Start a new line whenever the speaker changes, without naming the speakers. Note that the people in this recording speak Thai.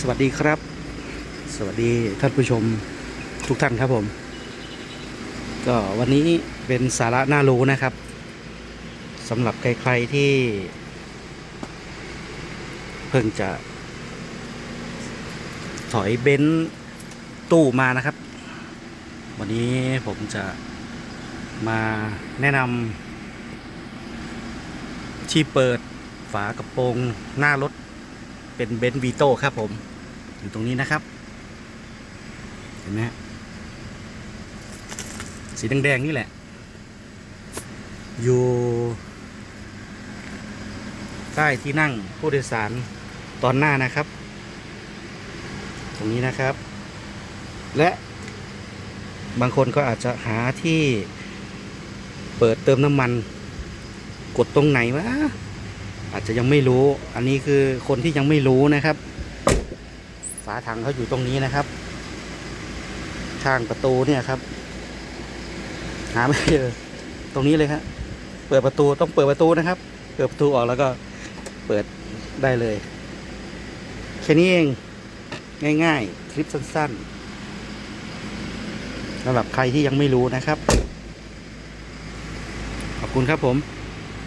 สวัสดีครับ สวัสดีท่านผู้ชมทุกท่านครับผม ก็วันนี้เป็นสาระน่ารู้นะครับสำหรับใครๆที่ เพิ่งจะ ถอยเบนซ์ตู้มานะครับ วันนี้ผมจะมาแนะนำที่เปิดฝากระโปรงหน้ารถ เป็นเบนซ์วีโต้ครับผม อยู่ตรงนี้นะครับ เห็นไหมฮะสีแดงๆนี่แหละ อยู่ ใต้ที่นั่งผู้โดยสารตอนหน้านะครับ ตรงนี้นะครับ และบางคนก็อาจจะหาที่เปิดเติมน้ำมัน กดตรงไหนวะ อาจจะยังไม่รู้ อันนี้คือคนที่ยังไม่รู้นะครับ ฝาถังเขาอยู่ตรงนี้นะครับ ข้างประตูเนี่ยครับ หาไม่เจอตรงนี้เลยครับเปิดประตูต้องเปิดประตูนะครับ เปิดประตูออกแล้วก็เปิดได้เลยแค่นี้เองง่าย ๆ คลิปสั้นๆสำหรับใครที่ยังไม่รู้นะครับ ขอบคุณครับผม